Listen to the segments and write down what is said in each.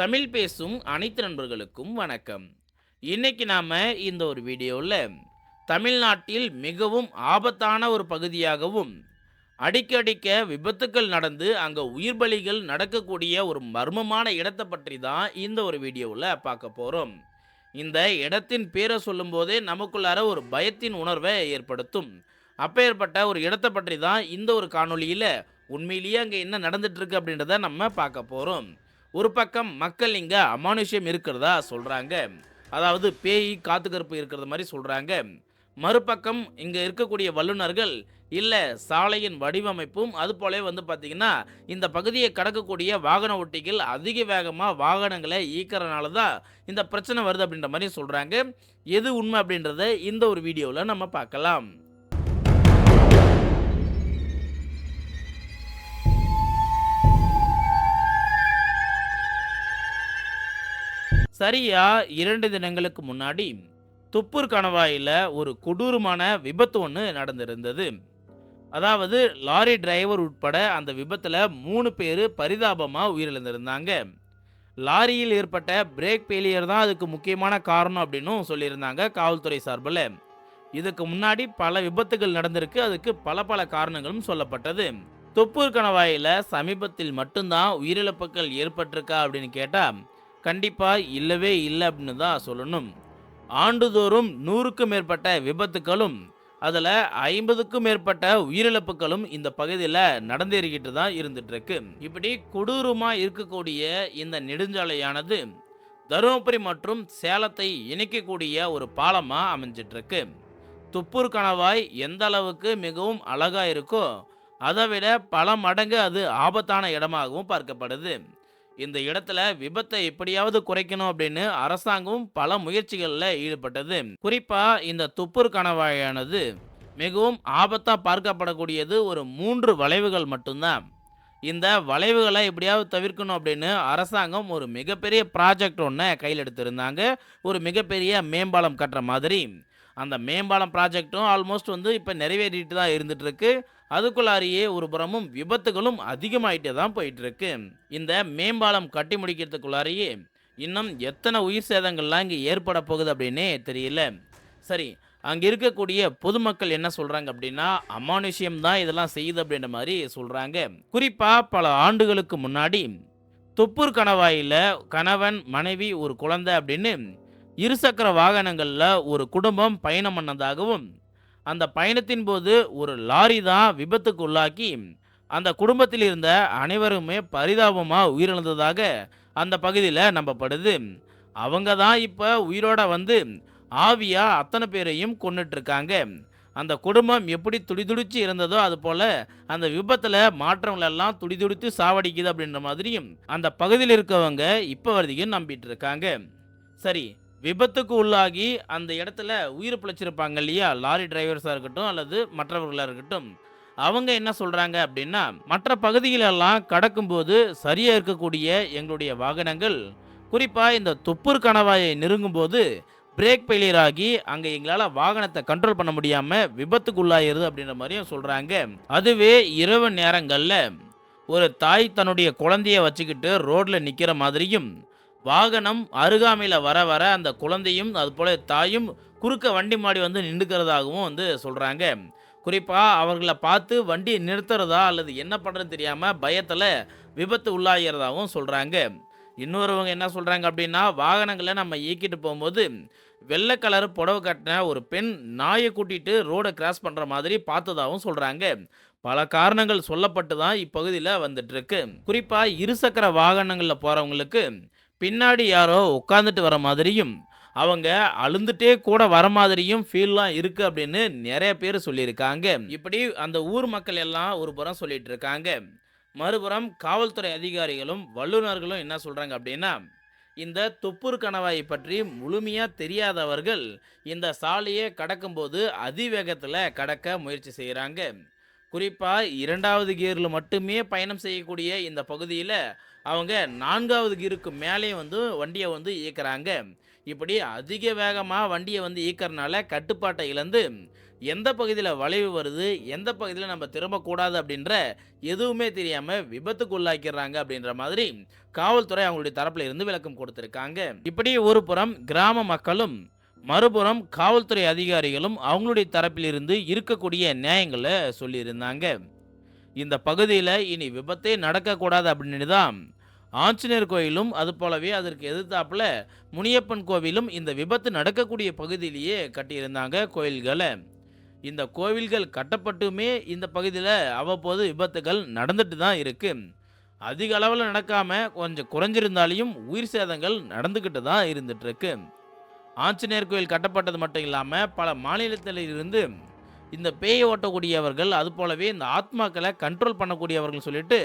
தமிழ் பேசும் அனைத்து நண்பர்களுக்கும் வணக்கம். இன்னைக்கு நாம் இந்த ஒரு வீடியோவில் தமிழ்நாட்டில் மிகவும் ஆபத்தான ஒரு பகுதியாகவும் அடிக்கடிக்க விபத்துக்கள் நடந்து அங்கே உயிர் பலிகள் நடக்கக்கூடிய ஒரு மர்மமான இடத்தை பற்றி தான் இந்த ஒரு வீடியோவில் பார்க்க போகிறோம் இந்த இடத்தின் பேரை சொல்லும்போதே நமக்குள்ளார ஒரு பயத்தின் உணர்வை ஏற்படுத்தும். அப்பேற்பட்ட ஒரு இடத்தை பற்றி தான் இந்த ஒரு காணொளியில் உண்மையிலேயே அங்கே என்ன நடந்துகிட்ருக்கு அப்படின்றத நம்ம பார்க்க போகிறோம் ஒரு பக்கம் மக்கள் இங்கே அமானுஷ்யம் இருக்கிறதா சொல்கிறாங்க அதாவது பேய் காத்துக்கருப்பு இருக்கிறது மாதிரி சொல்கிறாங்க மறுபக்கம் இங்கே இருக்கக்கூடிய வல்லுநர்கள் இல்லை சாலையின் வடிவமைப்பும் அது போலவே வந்து பார்த்திங்கன்னா இந்த பகுதியை கடக்கக்கூடிய வாகன ஓட்டிகள் அதிக வேகமாக வாகனங்களை ஈக்கிறனால தான் இந்த பிரச்சனை வருது அப்படின்ற மாதிரி சொல்கிறாங்க எது உண்மை அப்படின்றத இந்த ஒரு வீடியோவில் நம்ம பார்க்கலாம். சரியா இரண்டு தினங்களுக்கு முன்னாடி துப்பூர் கணவாயில் ஒரு கொடூரமான விபத்து ஒன்று நடந்திருந்தது. அதாவது லாரி டிரைவர் உட்பட அந்த விபத்தில் மூணு பேர் பரிதாபமாக உயிரிழந்திருந்தாங்க. லாரியில் ஏற்பட்ட பிரேக் ஃபெயிலியர் தான் அதுக்கு முக்கியமான காரணம் அப்படின்னும் சொல்லியிருந்தாங்க காவல்துறை சார்பில். இதுக்கு முன்னாடி பல விபத்துகள் நடந்திருக்கு அதுக்கு பல பல காரணங்களும் சொல்லப்பட்டது. தொப்பூர் கணவாயில் சமீபத்தில் மட்டும்தான் உயிரிழப்புகள் ஏற்பட்டிருக்கா அப்படின்னு கேட்டால் கண்டிப்பாக இல்லவே இல்லை அப்படின்னு தான் சொல்லணும். ஆண்டுதோறும் நூறுக்கும் மேற்பட்ட விபத்துக்களும் அதில் ஐம்பதுக்கும் மேற்பட்ட உயிரிழப்புகளும் இந்த பகுதியில் நடந்தேறிக்கிட்டு தான் இருந்துகிட்ருக்கு இப்படி கொடூரமாக இருக்கக்கூடிய இந்த நெடுஞ்சாலையானது தருமபுரி மற்றும் சேலத்தை இணைக்கக்கூடிய ஒரு பாலமாக அமைஞ்சிட்ருக்கு துப்பூர் கணவாய் எந்த அளவுக்கு மிகவும் அழகாக இருக்கோ அதை விட பல மடங்கு அது ஆபத்தான இடமாகவும் பார்க்கப்படுது. இந்த இடத்துல விபத்தை எப்படியாவது குறைக்கணும் அப்படின்னு அரசாங்கம் பல முயற்சிகளில் ஈடுபட்டது. குறிப்பா இந்த துப்பூர் கணவாயானது மிகவும் ஆபத்தா பார்க்கப்படக்கூடியது ஒரு மூன்று வளைவுகள் மட்டும்தான். இந்த வளைவுகளை எப்படியாவது தவிர்க்கணும் அப்படின்னு அரசாங்கம் ஒரு மிகப்பெரிய ப்ராஜெக்ட் ஒன்றை கையில் எடுத்திருந்தாங்க ஒரு மிகப்பெரிய மேம்பாலம் கட்டுற மாதிரி. அந்த மேம்பாலம் ப்ராஜெக்ட்டும் ஆல்மோஸ்ட் வந்து இப்போ நிறைவேறிட்டு தான் இருந்துகிட்ருக்கு அதுக்குள்ளாரியே ஒரு புறமும் விபத்துகளும் அதிகமாயிட்டே தான் போயிட்டுருக்கு. இந்த மேம்பாலம் கட்டி முடிக்கிறதுக்குள்ளாரியே இன்னும் எத்தனை உயிர் சேதங்கள்லாம் இங்கே ஏற்பட போகுது அப்படின்னே தெரியல. சரி அங்கே இருக்கக்கூடிய பொதுமக்கள் என்ன சொல்கிறாங்க அப்படின்னா அமானுஷ்யம் தான் இதெல்லாம் செய்யுது அப்படின்ற மாதிரி சொல்கிறாங்க குறிப்பாக பல ஆண்டுகளுக்கு முன்னாடி தொப்பூர் கணவாயில் கணவன் மனைவி ஒரு குழந்தை அப்படின்னு இருசக்கர வாகனங்களில் ஒரு குடும்பம் பயணம் பண்ணதாகவும் அந்த பயணத்தின் போது ஒரு லாரி தான் விபத்துக்கு உள்ளாக்கி அந்த குடும்பத்தில் இருந்த அனைவருமே பரிதாபமாக உயிரிழந்ததாக அந்த பகுதியில் நம்பப்படுது. அவங்க தான் இப்போ உயிரோட வந்து ஆவியா அத்தனை பேரையும் கொண்டுட்டு இருக்காங்க அந்த குடும்பம் எப்படி துடிதுடிச்சு இருந்ததோ அது போல அந்த விபத்தில் மாற்றங்களெல்லாம் துடிதுடித்து சாவடிக்குது அப்படின்ற மாதிரியும் அந்த பகுதியில் இருக்கவங்க இப்போ வரைக்கும் நம்பிட்டு இருக்காங்க. சரி விபத்துக்கு உள்ளாகி அந்த இடத்துல உயிர் பிழைச்சிருப்பாங்க இல்லையா? லாரி டிரைவர்ஸாக இருக்கட்டும் அல்லது மற்றவர்களாக இருக்கட்டும். அவங்க என்ன சொல்கிறாங்க அப்படின்னா மற்ற பகுதிகளெல்லாம் கடக்கும்போது சரியாக இருக்கக்கூடிய எங்களுடைய வாகனங்கள் குறிப்பாக இந்த துப்பூர் கணவாயை நெருங்கும்போது பிரேக் ஃபெயிலியர் ஆகி அங்கே எங்களால் வாகனத்தை கண்ட்ரோல் பண்ண முடியாமல் விபத்துக்குள்ளாயிருது அப்படின்ற மாதிரியும் சொல்கிறாங்க அதுவே இரவு நேரங்களில் ஒரு தாய் தன்னுடைய குழந்தைய வச்சுக்கிட்டு ரோட்டில் நிற்கிற மாதிரியும் வாகனம் அருகாமையில் வர வர அந்த குழந்தையும் அதுபோல தாயும் குறுக்க வண்டி மாடி வந்து நின்றுக்கிறதாகவும் வந்து சொல்கிறாங்க குறிப்பாக அவர்களை பார்த்து வண்டியை நிறுத்துறதா அல்லது என்ன பண்ணுறதுன்னு தெரியாமல் பயத்தில் விபத்து உள்ளாகிறதாகவும் சொல்கிறாங்க இன்னொருவங்க என்ன சொல்கிறாங்க அப்படின்னா வாகனங்களை நம்ம இயக்கிட்டு போகும்போது வெள்ளை கலர் புடவை கட்டின ஒரு பெண் நாயை கூட்டிகிட்டு ரோடை கிராஸ் பண்ணுற மாதிரி பார்த்ததாகவும் சொல்கிறாங்க பல காரணங்கள் சொல்லப்பட்டு தான் இப்பகுதியில் வந்துட்டுருக்கு குறிப்பாக இருசக்கர வாகனங்களில் போகிறவங்களுக்கு பின்னாடி யாரோ உட்காந்துட்டு வர மாதிரியும் அவங்க அழுந்துட்டே கூட வர மாதிரியும் ஃபீல்லாம் இருக்குது அப்படின்னு நிறைய பேர் சொல்லியிருக்காங்க. இப்படி அந்த ஊர் மக்கள் எல்லாம் ஒரு புறம் சொல்லிட்டு இருக்காங்க. மறுபுறம் காவல்துறை அதிகாரிகளும் வல்லுநர்களும் என்ன சொல்கிறாங்க அப்படின்னா இந்த தொப்பூர் கணவாயை பற்றி முழுமையாக தெரியாதவர்கள் இந்த சாலையை கடக்கும்போது அதிவேகத்தில் கடக்க முயற்சி செய்கிறாங்க குறிப்பாக இரண்டாவது கியர்ல மட்டுமே பயணம் செய்யக்கூடிய இந்த பகுதியில் அவங்க நான்காவது கீருக்கு மேலே வந்து வண்டியை வந்து இயக்குறாங்க. இப்படி அதிக வேகமாக வண்டியை வந்து இயக்கறனால கட்டுப்பாட்டை இழந்து எந்த பகுதியில் வளைவு வருது எந்த பகுதியில் நம்ம திரும்பக்கூடாது அப்படின்ற எதுவுமே தெரியாமல் விபத்துக்குள்ளாக்கிறாங்க அப்படின்ற மாதிரி காவல்துறை அவங்களுடைய தரப்புல இருந்து விளக்கம் கொடுத்துருக்காங்க. இப்படி ஒரு புறம் கிராம மக்களும் மறுபுறம் காவல்துறை அதிகாரிகளும் அவங்களுடைய தரப்பிலிருந்து இருக்கக்கூடிய நியாயங்களை சொல்லியிருந்தாங்க. இந்த பகுதியில் இனி விபத்தே நடக்கக்கூடாது அப்படின்னு தான் ஆஞ்சநேயர் கோயிலும் அது போலவே அதற்கு எதிர்த்தாப்புல முனியப்பன் கோவிலும் இந்த விபத்து நடக்கக்கூடிய பகுதியிலேயே கட்டியிருந்தாங்க கோயில்களை. இந்த கோவில்கள் கட்டப்பட்டுமே இந்த பகுதியில் அவ்வப்போது விபத்துகள் நடந்துட்டு தான் இருக்குது அதிக அளவில் நடக்காமல் கொஞ்சம் குறைஞ்சிருந்தாலையும் உயிர் சேதங்கள் நடந்துக்கிட்டு தான் இருந்துகிட்ருக்கு இருக்கு. ஆஞ்சநேயர் கோயில் கட்டப்பட்டது மட்டும் இல்லாமல் பல மாநிலத்தில் இருந்து இந்த பேயை ஓட்டக்கூடியவர்கள் அது போலவே இந்த ஆத்மாக்களை கண்ட்ரோல் பண்ணக்கூடியவர்கள் சொல்லிட்டு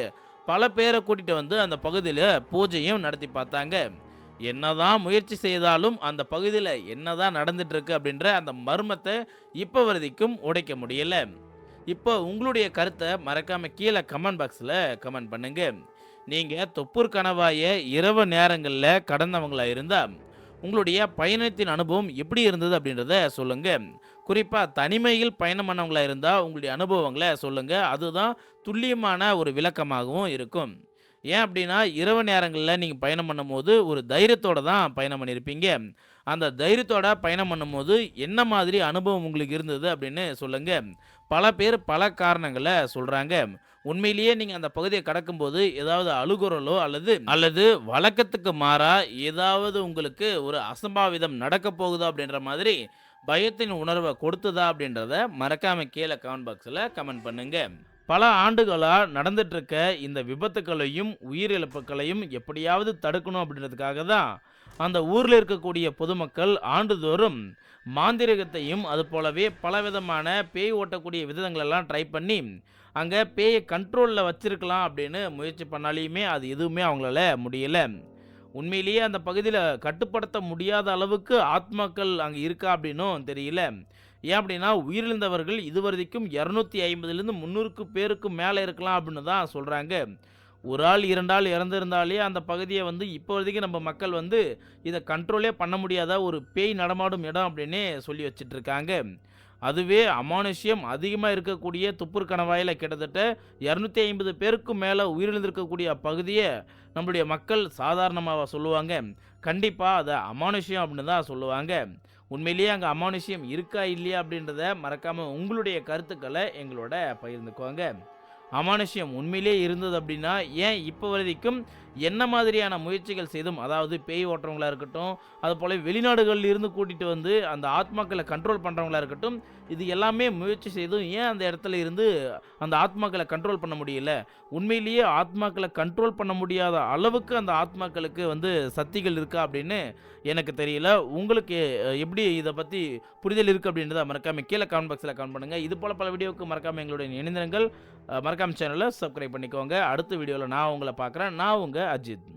பல பேரை கூட்டிகிட்டு வந்து அந்த பகுதியில் பூஜையும் நடத்தி பார்த்தாங்க. என்னதான் முயற்சி செய்தாலும் அந்த பகுதியில் என்னதான் நடந்துட்டுருக்கு அப்படின்ற அந்த மர்மத்தை இப்போ வரைக்கும் உடைக்க முடியலை. இப்போ உங்களுடைய கருத்தை மறக்காமல் கீழே கமெண்ட் பாக்ஸில் கமெண்ட் பண்ணுங்கள் நீங்கள் தொப்பூர் கணவாயை இரவு நேரங்களில் கடந்தவங்களாக இருந்தால் உங்களுடைய பயணத்தின் அனுபவம் எப்படி இருந்தது அப்படின்றத சொல்லுங்க. குறிப்பாக தனிமையில் பயணம் பண்ணவங்களா இருந்தால் உங்களுடைய அனுபவங்களை சொல்லுங்க. அதுதான் துல்லியமான ஒரு விளக்கமாகவும் இருக்கும். ஏன் அப்படின்னா இரவு நேரங்களில் நீங்கள் பயணம் பண்ணும்போது ஒரு தைரியத்தோடு தான் பயணம் பண்ணியிருப்பீங்க அந்த தைரியத்தோட பயணம் பண்ணும்போது என்ன மாதிரி அனுபவம் உங்களுக்கு இருந்தது அப்படின்னு சொல்லுங்கள் பல பேர் பல காரணங்களை சொல்கிறாங்க உண்மையிலேயே நீங்கள் அந்த பகுதியை கடக்கும்போது ஏதாவது அழுகுறலோ அல்லது அல்லது வழக்கத்துக்கு மாறா ஏதாவது உங்களுக்கு ஒரு அசம்பாவிதம் நடக்க போகுதா அப்படின்ற மாதிரி பயத்தின் உணர்வை கொடுத்ததா அப்படின்றத மறக்காம கீழே கமெண்ட் பாக்ஸில் கமெண்ட் பண்ணுங்க. பல ஆண்டுகளாக நடந்துட்டு இருக்க இந்த விபத்துக்களையும் உயிரிழப்புகளையும் எப்படியாவது தடுக்கணும் அப்படின்றதுக்காக தான் அந்த ஊரில் இருக்கக்கூடிய பொதுமக்கள் ஆண்டுதோறும் மாந்திரிகத்தையும் அது போலவே பலவிதமான பேய் ஓட்டக்கூடிய விதங்களெல்லாம் ட்ரை பண்ணி அங்கே பேயை கண்ட்ரோலில் வச்சிருக்கலாம் அப்படின்னு முயற்சி பண்ணாலையுமே அது எதுவுமே அவங்களால முடியலை. உண்மையிலேயே அந்த பகுதியில் கட்டுப்படுத்த முடியாத அளவுக்கு ஆத்மாக்கள் அங்கே இருக்கா அப்படின்னும் தெரியல. ஏன் அப்படின்னா உயிரிழந்தவர்கள் இதுவரைக்கும் இரநூத்தி ஐம்பதுலேருந்து முந்நூறுக்கு பேருக்கு மேலே இருக்கலாம் அப்படின்னு தான் சொல்கிறாங்க ஒரு ஆள் இரண்டு ஆள் இறந்திருந்தாலே அந்த பகுதியை வந்து இப்போ வரைக்கும் நம்ம மக்கள் வந்து இதை கண்ட்ரோலே பண்ண முடியாத ஒரு பேய் நடமாடும் இடம் அப்படின்னே சொல்லி வச்சிட்டு இருக்காங்க. அதுவே அமானுஷ்யம் அதிகமாக இருக்கக்கூடிய துப்பூர் கணவாயில் கிட்டத்தட்ட இரநூத்தி ஐம்பது பேருக்கும் மேலே உயிரிழந்திருக்கக்கூடிய பகுதியை நம்மளுடைய மக்கள் சாதாரணமாக சொல்லுவாங்க. கண்டிப்பாக அதை அமானுஷ்யம் அப்படின்னு தான் சொல்லுவாங்க. உண்மையிலேயே அங்கே அமானுஷ்யம் இருக்கா இல்லையா அப்படின்றத மறக்காமல் உங்களுடைய கருத்துக்களை எங்களோட பகிர்ந்துக்குவாங்க அமானுஷ்யம் உண்மையிலேயே இருந்தது அப்படின்னா ஏன் இப்போ வரைக்கும் என்ன மாதிரியான முயற்சிகள் செய்தும் அதாவது பேய் ஓட்டுறவங்களா இருக்கட்டும் அது போல வெளிநாடுகளில் இருந்து கூட்டிகிட்டு வந்து அந்த ஆத்மாக்களை கண்ட்ரோல் பண்ணுறவங்களா இருக்கட்டும் இது எல்லாமே முயற்சி செய்தும் ஏன் அந்த இடத்துல இருந்து அந்த ஆத்மாக்களை கண்ட்ரோல் பண்ண முடியல? உண்மையிலேயே ஆத்மாக்களை கண்ட்ரோல் பண்ண முடியாத அளவுக்கு அந்த ஆத்மாக்களுக்கு வந்து சக்திகள் இருக்கா அப்படின்னு எனக்கு தெரியல. உங்களுக்கு எப்படி இதை பற்றி புரிதல் இருக்குது அப்படின்றத மறக்காமல் கீழே கமெண்ட் பாக்ஸில் கமெண்ட் பண்ணுங்கள் இது போல் பல வீடியோவுக்கு மறக்காமல் எங்களுடைய இணைந்திரங்கள். மறக்காம சேனலை சப்ஸ்கிரைப் பண்ணிக்கோங்க. அடுத்த வீடியோவில் நான் உங்களை பார்க்குறேன். நான் உங்கள் அஜித்.